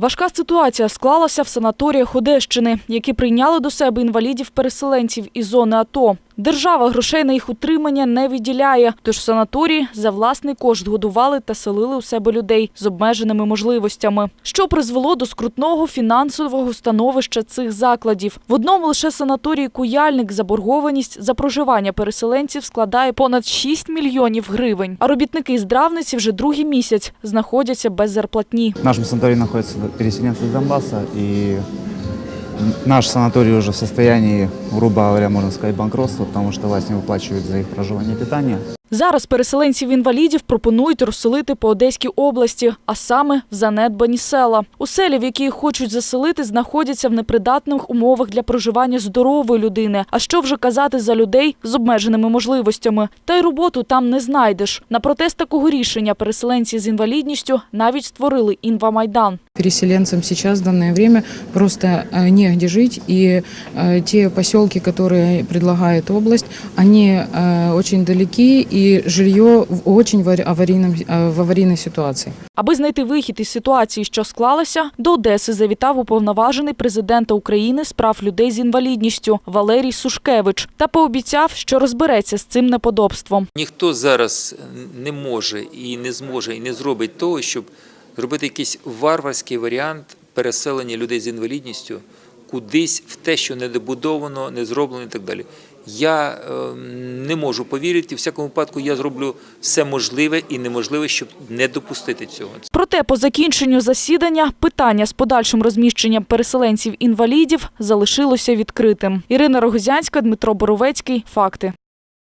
Важка ситуація склалася в санаторіях Одещини, які прийняли до себе інвалідів-переселенців із зони АТО. Держава грошей на їх утримання не виділяє, тож санаторії за власний кошт годували та селили у себе людей з обмеженими можливостями, що призвело до скрутного фінансового становища цих закладів. В одному лише санаторії Куяльник заборгованість за проживання переселенців складає понад 6 мільйонів гривень. А робітники з Дравниці вже другий місяць знаходяться без зарплатні. В нашем санатории находятся переселенцы из Донбасса, и наш санаторий уже в состоянии, грубо говоря, можно сказать, банкротства, потому что власть не выплачивает за их проживание и питание. Зараз переселенців-інвалідів пропонують розселити по Одеській області, а саме в занедбані села. У селі, в які їх хочуть заселити, знаходяться в непридатних умовах для проживання здорової людини. А що вже казати за людей з обмеженими можливостями? Та й роботу там не знайдеш. На протест такого рішення переселенці з інвалідністю навіть створили інвамайдан Переселенцам сейчас в данное время просто э, негде жить, и э, те поселки, которые предлагает область, они э, очень далеки, и жилье в очень вари- аварийном, э, в аварийной ситуации. Аби знайти вихід із ситуації, що склалася, до Одеси завітав уповноважений президента України з прав людей з інвалідністю Валерій Сушкевич та пообіцяв, що розбереться з цим неподобством. Ніхто зараз не може і не зможе і не зробить того, щоб зробити якийсь варварський варіант переселення людей з інвалідністю кудись в те, що не добудовано, не зроблено і так далі. Я е, не можу повірити, в всякому випадку я зроблю все можливе і неможливе, щоб не допустити цього. Проте по закінченню засідання питання з подальшим розміщенням переселенців-інвалідів залишилося відкритим. Ірина Рогозянська, Дмитро Боровецький. Факти.